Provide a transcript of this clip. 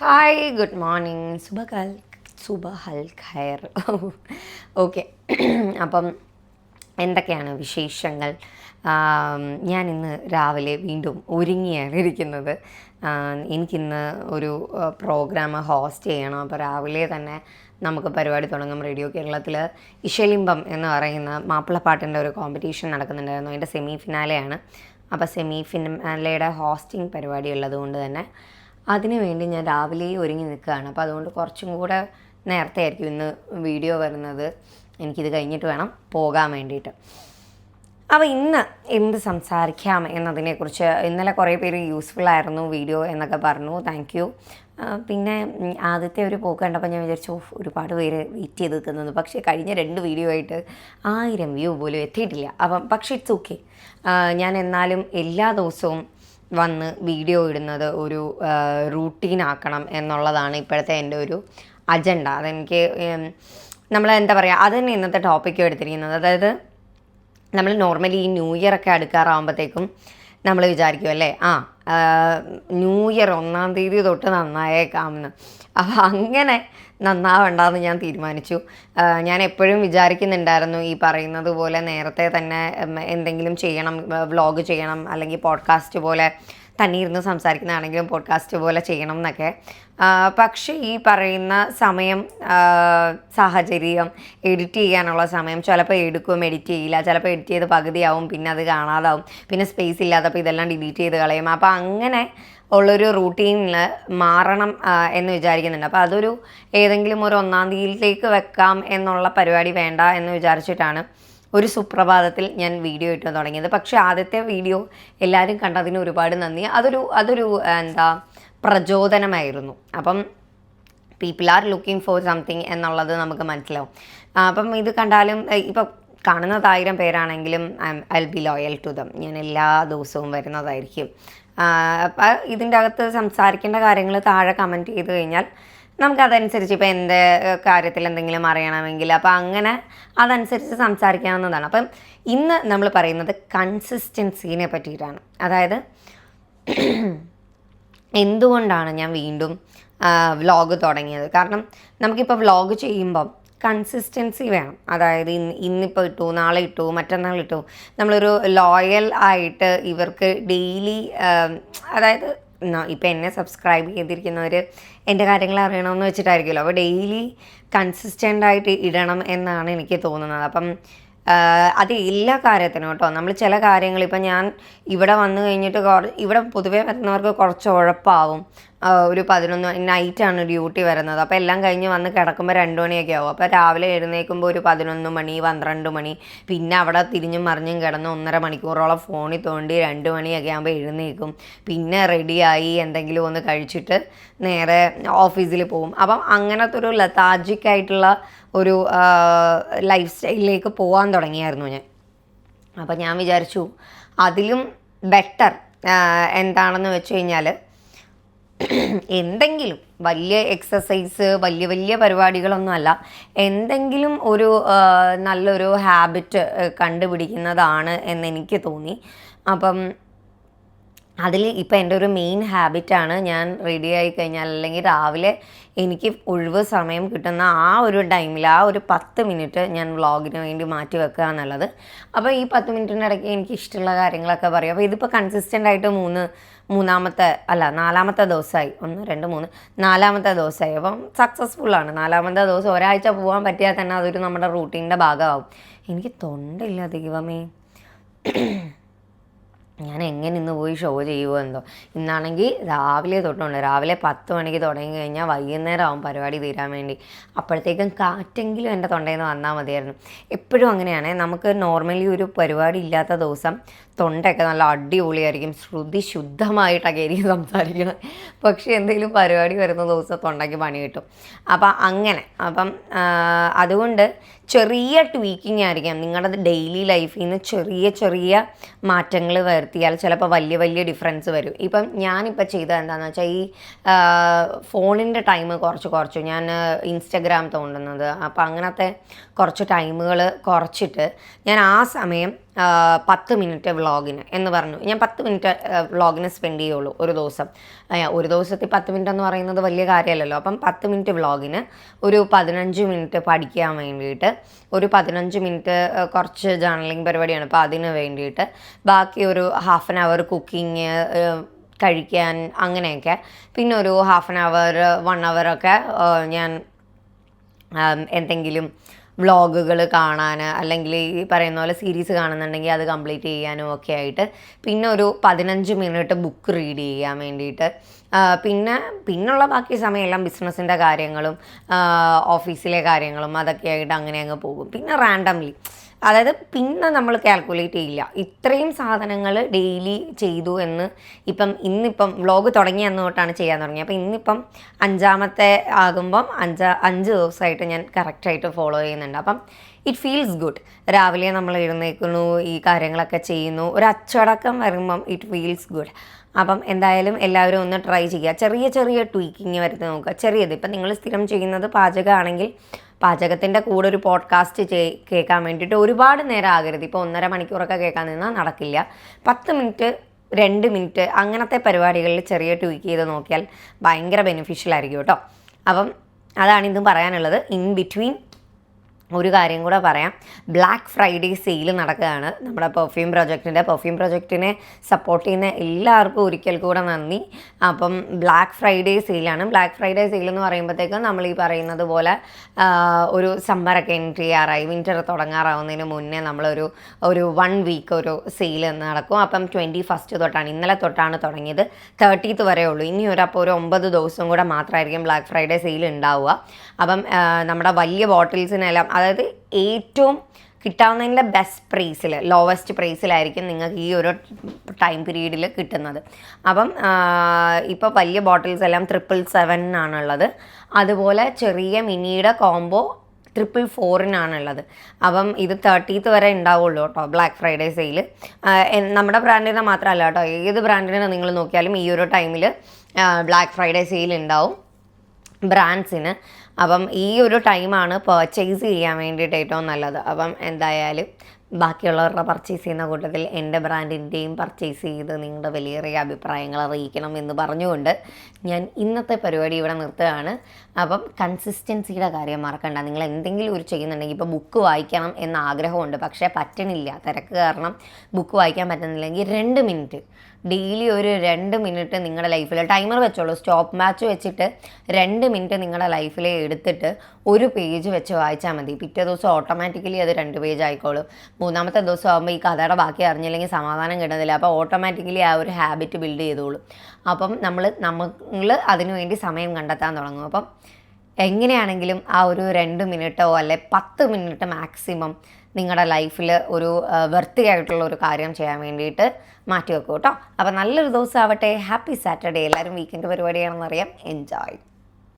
Hi good morning സുബഹൽ സുബഹൽ ഖൈർ. ഓക്കെ അപ്പം എന്തൊക്കെയാണ് വിശേഷങ്ങൾ? ഞാൻ ഇന്ന് രാവിലെ വീണ്ടും ഒരുങ്ങിയാണ് ഇരിക്കുന്നത്. എനിക്കിന്ന് ഒരു പ്രോഗ്രാം ഹോസ്റ്റ് ചെയ്യണം. അപ്പോൾ രാവിലെ തന്നെ നമുക്ക് പരിപാടി തുടങ്ങും. റേഡിയോ കേരളത്തിൽ ഇശലിംബം എന്ന് പറയുന്ന മാപ്പിളപ്പാട്ടിന്റെ ഒരു കോമ്പറ്റീഷൻ നടക്കുന്നുണ്ടായിരുന്നു. അതിന്റെ സെമി ഫിനാലെയാണ് അപ്പോൾ സെമി ഫിനാലയുടെ ഹോസ്റ്റിംഗ് പരിപാടി ഉള്ളതുകൊണ്ട് തന്നെ അതിനു വേണ്ടി ഞാൻ രാവിലെ ഒരുങ്ങി നിൽക്കുകയാണ്. അപ്പോൾ അതുകൊണ്ട് കുറച്ചും കൂടെ നേരത്തെ ആയിരിക്കും ഇന്ന് വീഡിയോ വരുന്നത്. എനിക്കിത് കഴിഞ്ഞിട്ട് വേണം പോകാൻ വേണ്ടിയിട്ട്. അപ്പോൾ ഇന്ന് എന്ത് സംസാരിക്കാം എന്നതിനെക്കുറിച്ച് ഇന്നലെ കുറേ പേര് യൂസ്ഫുൾ ആയിരുന്നു വീഡിയോ എന്നൊക്കെ പറഞ്ഞു. താങ്ക് യു പിന്നെ ആദ്യത്തെ ഒരു പോക്ക് കണ്ടപ്പോൾ ഞാൻ വിചാരിച്ചു ഒരുപാട് പേര് വെയിറ്റ് ചെയ്ത് നിൽക്കുന്നത് പക്ഷേ കഴിഞ്ഞ രണ്ട് വീഡിയോ ആയിട്ട് ആയിരം വ്യൂ പോലും എത്തിയിട്ടില്ല. അപ്പം പക്ഷേ ഇറ്റ്സ് ഓക്കെ ഞാൻ എന്നാലും എല്ലാ ദിവസവും വന്ന് വീഡിയോ ഇടുന്നത് ഒരു റൂട്ടീൻ ആക്കണം എന്നുള്ളതാണ് ഇപ്പോഴത്തെ എന്റെ ഒരു അജണ്ട അതെനിക്ക് നമ്മൾ എന്താ പറയുക അത് തന്നെ ഇന്നത്തെ ടോപ്പിക്കും എടുത്തിരിക്കുന്നത്. അതായത് നമ്മൾ നോർമലി ഈ ന്യൂ ഇയർ ഒക്കെ അടുക്കാറാകുമ്പോഴത്തേക്കും നമ്മൾ വിചാരിക്കും അല്ലേ? ആ ന്യൂ ഇയർ ഒന്നാം തീയതി തൊട്ട് നന്നായേക്കാമെന്ന്. അപ്പോൾ അങ്ങനെ നന്നാവണ്ടെന്ന് ഞാൻ തീരുമാനിച്ചു. ഞാൻ എപ്പോഴും വിചാരിക്കുന്നുണ്ടായിരുന്നു ഈ പറയുന്നത് പോലെ നേരത്തെ തന്നെ എന്തെങ്കിലും ചെയ്യണം വ്ളോഗ് ചെയ്യണം അല്ലെങ്കിൽ പോഡ്കാസ്റ്റ് പോലെ തന്നെ ഇരുന്ന് സംസാരിക്കുന്നതാണെങ്കിലും പോഡ്കാസ്റ്റ് പോലെ ചെയ്യണം എന്നൊക്കെ. പക്ഷേ ഈ പറയുന്ന സമയം സാഹചര്യം എഡിറ്റ് ചെയ്യാനുള്ള സമയം ചിലപ്പോൾ എടുക്കും എഡിറ്റ് ചെയ്യില്ല. ചിലപ്പോൾ എഡിറ്റ് ചെയ്ത് പകുതിയാവും പിന്നെ അത് കാണാതാവും. പിന്നെ സ്പേസ് ഇല്ലാത്തപ്പോൾ ഇതെല്ലാം ഡിലീറ്റ് ചെയ്ത് കളയും. അപ്പോൾ അങ്ങനെ ഉള്ളൊരു റൂട്ടീനിൽ മാറണം എന്ന് വിചാരിക്കുന്നുണ്ട്. അപ്പോൾ അതൊരു ഏതെങ്കിലും ഒരു ഒന്നാം തീയതിയിലേക്ക് വെക്കാം എന്നുള്ള പരിപാടി വേണ്ട എന്ന് വിചാരിച്ചിട്ടാണ് ഒരു സുപ്രഭാതത്തിൽ ഞാൻ വീഡിയോ ഇട്ട് തുടങ്ങിയത്. പക്ഷേ ആദ്യത്തെ വീഡിയോ എല്ലാവരും കണ്ടതിന് ഒരുപാട് നന്ദി. അതൊരു അതൊരു എന്താ പ്രചോദനമായിരുന്നു. അപ്പം people are looking for something എന്നുള്ളത് നമുക്ക് മനസ്സിലാവും. അപ്പം ഇത് കണ്ടാലും ഇപ്പം കാണുന്നതായിരം പേരാണെങ്കിലും I be loyal to them ഞാൻ എല്ലാ ദിവസവും വരുന്നതായിരിക്കും. അപ്പം ഇതിന്റെ അകത്ത് സംസാരിക്കേണ്ട കാര്യങ്ങൾ താഴെ കമന്റ് ചെയ്ത് കഴിഞ്ഞാൽ നമുക്കതനുസരിച്ച് ഇപ്പോൾ എന്ത് കാര്യത്തിൽ എന്തെങ്കിലും അറിയണമെങ്കിൽ അപ്പോൾ അങ്ങനെ അതനുസരിച്ച് സംസാരിക്കാവുന്നതാണ്. അപ്പം ഇന്ന് നമ്മൾ പറയുന്നത് കൺസിസ്റ്റൻസിനെ പറ്റിയിട്ടാണ്. അതായത് എന്തുകൊണ്ടാണ് ഞാൻ വീണ്ടും വ്ലോഗ് തുടങ്ങിയത്? കാരണം നമുക്കിപ്പോൾ വ്ലോഗ് ചെയ്യുമ്പം കൺസിസ്റ്റൻസി വേണം. അതായത് ഇന്ന് ഇന്നിപ്പോൾ ഇട്ടു നാളെ ഇട്ടു മറ്റന്നാൾ ഇട്ടു. നമ്മളൊരു ലോയൽ ആയിട്ട് ഇവർക്ക് ഡെയിലി അതായത് ഇപ്പം എന്നെ സബ്സ്ക്രൈബ് ചെയ്തിരിക്കുന്നവർ എന്റെ കാര്യങ്ങൾ അറിയണമെന്ന് വെച്ചിട്ടായിരിക്കുമല്ലോ. അപ്പോൾ ഡെയിലി കൺസിസ്റ്റന്റ് ആയിട്ട് ഇടണം എന്നാണ് എനിക്ക് തോന്നുന്നത്. അപ്പം അത് എല്ലാ കാര്യത്തിനും കേട്ടോ നമ്മൾ ചില കാര്യങ്ങൾ ഇപ്പം ഞാൻ ഇവിടെ വന്നു കഴിഞ്ഞിട്ട് ഇവിടെ പൊതുവേ വരുന്നവർക്ക് കുറച്ച് ഉഴപ്പാവും. ഒരു പതിനൊന്ന് നൈറ്റാണ് ഡ്യൂട്ടി വരുന്നത്. അപ്പോൾ എല്ലാം കഴിഞ്ഞ് വന്ന് കിടക്കുമ്പോൾ രണ്ട് മണിയൊക്കെ ആവും. അപ്പോൾ രാവിലെ എഴുന്നേൽക്കുമ്പോൾ ഒരു പതിനൊന്ന് മണി പന്ത്രണ്ട് മണി. പിന്നെ അവിടെ തിരിഞ്ഞും മറിഞ്ഞും കിടന്ന് ഒന്നര മണിക്കൂറോളം ഫോണിൽ തോണ്ടി രണ്ട് മണിയൊക്കെ ആകുമ്പോൾ എഴുന്നേൽക്കും. പിന്നെ റെഡിയായി എന്തെങ്കിലും ഒന്ന് കഴിച്ചിട്ട് നേരെ ഓഫീസിൽ പോകും അപ്പം അങ്ങനത്തെ ഒരു ലതാജിക് ആയിട്ടുള്ള ഒരു ലൈഫ് സ്റ്റൈലിലേക്ക് പോകാൻ തുടങ്ങിയായിരുന്നു ഞാൻ. അപ്പം ഞാൻ വിചാരിച്ചു അതിലും ബെറ്റർ എന്താണെന്ന് വെച്ച് കഴിഞ്ഞാൽ എന്തെങ്കിലും വലിയ എക്സസൈസ് വലിയ വലിയ പരിപാടികളൊന്നും അല്ല. എന്തെങ്കിലും ഒരു നല്ലൊരു ഹാബിറ്റ് കണ്ടുപിടിക്കുന്നതാണ് എന്നെനിക്ക് തോന്നി. അപ്പം അതിൽ ഇപ്പം എന്റെ ഒരു മെയിൻ ഹാബിറ്റാണ് ഞാൻ റെഡി ആയി കഴിഞ്ഞാൽ അല്ലെങ്കിൽ രാവിലെ എനിക്ക് ഒഴിവ് സമയം കിട്ടുന്ന ആ ഒരു ടൈമിൽ ആ ഒരു പത്ത് മിനിറ്റ് ഞാൻ വ്ളോഗിന് വേണ്ടി മാറ്റി വെക്കുക എന്നുള്ളത്. അപ്പോൾ ഈ പത്ത് മിനിറ്റിന്റെ ഇടയ്ക്ക് എനിക്ക് ഇഷ്ടമുള്ള കാര്യങ്ങളൊക്കെ പറയും. അപ്പോൾ ഇതിപ്പോൾ കൺസിസ്റ്റന്റ് ആയിട്ട് മൂന്ന് മൂന്നാമത്തെ അല്ല നാലാമത്തെ ദിവസമായി. ഒന്ന് രണ്ട് മൂന്ന് നാലാമത്തെ ദിവസമായി. അപ്പം സക്സസ്ഫുള്ളാണ് നാലാമത്തെ ദിവസം ഒരാഴ്ച പോകാൻ പറ്റിയാൽ തന്നെ അതൊരു നമ്മുടെ റൂട്ടീന്റെ ഭാഗമാവും. എനിക്ക് തൊണ്ടില്ല ദൈവമേ. ഞാൻ എങ്ങനെ ഇന്ന് പോയി ഷോ ചെയ്യുമോ എന്തോ. ഇന്നാണെങ്കിൽ രാവിലെ തൊട്ടുണ്ട്. രാവിലെ പത്ത് മണിക്ക് തുടങ്ങി കഴിഞ്ഞാൽ വൈകുന്നേരം ആവും പരിപാടി തീരാൻ വേണ്ടി. അപ്പോഴത്തേക്കും കാറ്റെങ്കിലും എന്റെ തൊണ്ടയിൽ നിന്ന് വന്നാൽ മതിയായിരുന്നു. എപ്പോഴും അങ്ങനെയാണ്. നമുക്ക് നോർമലി ഒരു പരിപാടി ഇല്ലാത്ത ദിവസം തൊണ്ടയൊക്കെ നല്ല അടിപൊളിയായിരിക്കും. ശ്രുതി ശുദ്ധമായിട്ടൊക്കെ ആയിരിക്കും സംസാരിക്കണം. പക്ഷേ എന്തെങ്കിലും പരിപാടി വരുന്ന ദിവസം തൊണ്ടയ്ക്ക് പണി കിട്ടും. അപ്പം അങ്ങനെ. അപ്പം അതുകൊണ്ട് ചെറിയ ട്വീക്കിംഗ് ആയിരിക്കാം. നിങ്ങളുടെ ഡെയിലി ലൈഫിൽ നിന്ന് ചെറിയ ചെറിയ മാറ്റങ്ങൾ വരുത്തിയാൽ ചിലപ്പോൾ വലിയ വലിയ ഡിഫറൻസ് വരും. ഇപ്പം ഞാനിപ്പോൾ ചെയ്തത് എന്താണെന്ന് വെച്ചാൽ ഈ ഫോണിന്റെ ടൈം കുറച്ച് കുറച്ചു ഞാൻ ഇൻസ്റ്റഗ്രാം തോന്നുന്നത് അപ്പോൾ അങ്ങനത്തെ കുറച്ച് ടൈമുകൾ കുറച്ചിട്ട് ഞാൻ ആ സമയം പത്ത് മിനിറ്റ് വ്ളോഗിന് എന്ന് പറഞ്ഞു. ഞാൻ പത്ത് മിനിറ്റ് വ്ളോഗിന് സ്പെൻഡ് ചെയ്യുള്ളൂ ഒരു ദിവസം. ഒരു ദിവസത്തിൽ പത്ത് മിനിറ്റ് എന്ന് പറയുന്നത് വലിയ കാര്യമല്ലല്ലോ. അപ്പം പത്ത് മിനിറ്റ് വ്ളോഗിന് ഒരു പതിനഞ്ച് മിനിറ്റ് പഠിക്കാൻ വേണ്ടിയിട്ട് ഒരു പതിനഞ്ച് മിനിറ്റ് കുറച്ച് ജേർണലിംഗ് പരിപാടിയാണ്. അപ്പോൾ അതിന് വേണ്ടിയിട്ട് ബാക്കി ഒരു ഹാഫ് ആൻ അവർ കുക്കിങ് കഴിക്കാൻ അങ്ങനെയൊക്കെ. പിന്നെ ഒരു ഹാഫ് ആൻ അവർ വൺ അവറൊക്കെ ഞാൻ എന്തെങ്കിലും വ്ളോഗുകൾ കാണാൻ അല്ലെങ്കിൽ ഈ പറയുന്ന പോലെ സീരീസ് കാണുന്നുണ്ടെങ്കിൽ അത് കംപ്ലീറ്റ് ചെയ്യാനും ഒക്കെ ആയിട്ട് പിന്നെ ഒരു പതിനഞ്ച് മിനിറ്റ് ബുക്ക് റീഡ് ചെയ്യാൻ വേണ്ടിയിട്ട്. പിന്നെ പിന്നുള്ള ബാക്കി സമയമെല്ലാം ബിസിനസ്സിന്റെ കാര്യങ്ങളും ഓഫീസിലെ കാര്യങ്ങളും അതൊക്കെ ആയിട്ട് അങ്ങനെ അങ്ങ് പോകും. പിന്നെ റാൻഡംലി അതായത് പിന്നെ നമ്മൾ കാൽക്കുലേറ്റ് ചെയ്യില്ല. ഇത്രയും സാധനങ്ങൾ ഡെയിലി ചെയ്തു എന്ന് ഇപ്പം ഇന്നിപ്പം വ്ളോഗ് തുടങ്ങിയ അന്ന് തൊട്ടാണ് ചെയ്യാൻ തുടങ്ങിയത്. അപ്പം ഇന്നിപ്പം അഞ്ചാമത്തെ ആകുമ്പം അഞ്ചാ അഞ്ച് ദിവസമായിട്ട് ഞാൻ കറക്റ്റായിട്ട് ഫോളോ ചെയ്യുന്നുണ്ട്. അപ്പം ഇറ്റ് ഫീൽസ് ഗുഡ് രാവിലെ നമ്മൾ എഴുന്നേക്കുന്നു ഈ കാര്യങ്ങളൊക്കെ ചെയ്യുന്നു. ഒരു അച്ചടക്കം വരുമ്പം ഇറ്റ് ഫീൽസ് ഗുഡ് അപ്പം എന്തായാലും എല്ലാവരും ഒന്ന് ട്രൈ ചെയ്യുക. ചെറിയ ചെറിയ ട്വീക്കിങ് വരുത്തി നോക്കുക. ചെറിയത് ഇപ്പം നിങ്ങൾ സ്ഥിരം ചെയ്യുന്നത് പാചകമാണെങ്കിൽ പാചകത്തിന്റെ കൂടെ ഒരു പോഡ്കാസ്റ്റ് ചെയ് കേൾക്കാൻ വേണ്ടിയിട്ട് ഒരുപാട് നേരം ആകരുത്. ഇപ്പോൾ ഒന്നര മണിക്കൂറൊക്കെ കേൾക്കാൻ നിന്നാൽ നടക്കില്ല. പത്ത് മിനിറ്റ് രണ്ട് മിനിറ്റ് അങ്ങനത്തെ പരിപാടികളിൽ ചെറിയ ട്വീക്ക് ചെയ്ത് നോക്കിയാൽ ഭയങ്കര ബെനിഫിഷ്യൽ ആയിരിക്കും കേട്ടോ. അപ്പം അതാണ് ഇതും പറയാനുള്ളത്. ഇൻ ബിറ്റ്വീൻ ഒരു കാര്യം കൂടെ പറയാം. ബ്ലാക്ക് ഫ്രൈഡേ സെയിൽ നടക്കുകയാണ്. നമ്മുടെ പെർഫ്യൂം പ്രൊജക്റ്റിന്റെ പെർഫ്യൂം പ്രൊജക്റ്റിനെ സപ്പോർട്ട് ചെയ്യുന്ന എല്ലാവർക്കും ഒരിക്കൽ കൂടെ നന്ദി. അപ്പം ബ്ലാക്ക് ഫ്രൈഡേ സെയിലാണ് ബ്ലാക്ക് ഫ്രൈഡേ സെയിൽ എന്ന് പറയുമ്പോഴത്തേക്കും നമ്മൾ ഈ പറയുന്നത് പോലെ ഒരു സമ്മറൊക്കെ എൻട്രി ചെയ്യാറായി വിന്റർ തുടങ്ങാറാവുന്നതിന് മുന്നേ നമ്മളൊരു ഒരു വൺ വീക്ക് ഒരു സെയിൽ നടക്കും. അപ്പം ട്വന്റി ഫസ്റ്റ് തൊട്ടാണ് ഇന്നലെ തൊട്ടാണ് തുടങ്ങിയത്. തേർട്ടീത്ത് വരെ ഉള്ളൂ. ഇനി ഒരു അപ്പോൾ ഒരു ഒമ്പത് ദിവസം കൂടെ മാത്രമായിരിക്കും ബ്ലാക്ക് ഫ്രൈഡേ സെയിൽ ഉണ്ടാവുക. അപ്പം നമ്മുടെ വലിയ ബോട്ടിൽസിനെല്ലാം അതായത് ഏറ്റവും കിട്ടാവുന്നതിന്റെ ബെസ്റ്റ് പ്രൈസിൽ ലോവസ്റ്റ് പ്രൈസിലായിരിക്കും നിങ്ങൾക്ക് ഈ ഒരു ടൈം പീരീഡിൽ കിട്ടുന്നത്. അപ്പം ഇപ്പോൾ വലിയ ബോട്ടിൽസ് എല്ലാം ട്രിപ്പിൾ സെവൻ ആണുള്ളത്. അതുപോലെ ചെറിയ മിനിയുടെ കോംബോ ട്രിപ്പിൾ ഫോറിനാണുള്ളത് അപ്പം ഇത് തേർട്ടീത്ത് വരെ ഉണ്ടാവുള്ളൂ കേട്ടോ ബ്ലാക്ക് ഫ്രൈഡേ സെയിൽ നമ്മുടെ ബ്രാൻഡിനെ മാത്രമല്ല കേട്ടോ ഏത് ബ്രാൻഡിനെ നിങ്ങൾ നോക്കിയാലും ഈ ഒരു ടൈമിൽ ബ്ലാക്ക് ഫ്രൈഡേ സെയിൽ ഉണ്ടാവും. ബ്രാൻഡ്സിന്. അപ്പം ഈ ഒരു ടൈമാണ് പർച്ചേസ് ചെയ്യാൻ വേണ്ടിയിട്ട് ഏറ്റവും നല്ലത്. അപ്പം എന്തായാലും ബാക്കിയുള്ളവരുടെ പർച്ചേസ് ചെയ്യുന്ന കൂട്ടത്തിൽ എന്റെ ബ്രാൻഡിന്റെയും പർച്ചേസ് ചെയ്ത് നിങ്ങളുടെ വലിയേറിയ അഭിപ്രായങ്ങൾ അറിയിക്കണം എന്ന് പറഞ്ഞുകൊണ്ട് ഞാൻ ഇന്നത്തെ പരിപാടി ഇവിടെ നിർത്തുകയാണ്. അപ്പം കൺസിസ്റ്റൻസിയുടെ കാര്യം മറക്കണ്ട. നിങ്ങൾ എന്തെങ്കിലും ഒരു ചെയ്യുന്നുണ്ടെങ്കിൽ ഇപ്പോൾ ബുക്ക് വായിക്കണം എന്ന ആഗ്രഹമുണ്ട്. പക്ഷേ പറ്റണില്ല. തിരക്ക് കാരണം ബുക്ക് വായിക്കാൻ പറ്റുന്നില്ലെങ്കിൽ രണ്ട് മിനിറ്റ് ഡെയിലി ഒരു രണ്ട് മിനിറ്റ് നിങ്ങളുടെ ലൈഫിൽ ടൈമർ വെച്ചോളൂ സ്റ്റോപ്പ് മാച്ച് വെച്ചിട്ട് രണ്ട് മിനിറ്റ് നിങ്ങളുടെ ലൈഫിൽ എടുത്തിട്ട് ഒരു പേജ് വെച്ച് വായിച്ചാൽ മതി. പിറ്റേ ദിവസം ഓട്ടോമാറ്റിക്കലി അത് രണ്ട് പേജ് ആയിക്കോളും. മൂന്നാമത്തെ ദിവസം ആകുമ്പോൾ ഈ കഥയുടെ ബാക്കി അറിഞ്ഞില്ലെങ്കിൽ സമാധാനം കിട്ടുന്നില്ല. അപ്പോൾ ഓട്ടോമാറ്റിക്കലി ആ ഒരു ഹാബിറ്റ് ബിൽഡ് ചെയ്തോളും. അപ്പം നമ്മൾ നമ്മൾ അതിനുവേണ്ടി സമയം കണ്ടെത്താൻ തുടങ്ങും. അപ്പം എങ്ങനെയാണെങ്കിലും ആ ഒരു രണ്ട് മിനിറ്റോ അല്ലെ പത്ത് മിനിറ്റ് മാക്സിമം നിങ്ങളുടെ ലൈഫിൽ ഒരു വൃത്തിയായിട്ടുള്ള ഒരു കാര്യം ചെയ്യാൻ വേണ്ടിയിട്ട് മാറ്റി വെക്കൂ കേട്ടോ. അപ്പോൾ നല്ലൊരു ദിവസം ആവട്ടെ. ഹാപ്പി സാറ്റർഡേ എല്ലാവരും വീക്കെൻഡ് പരിപാടിയാണെന്നറിയാം. എൻജോയ്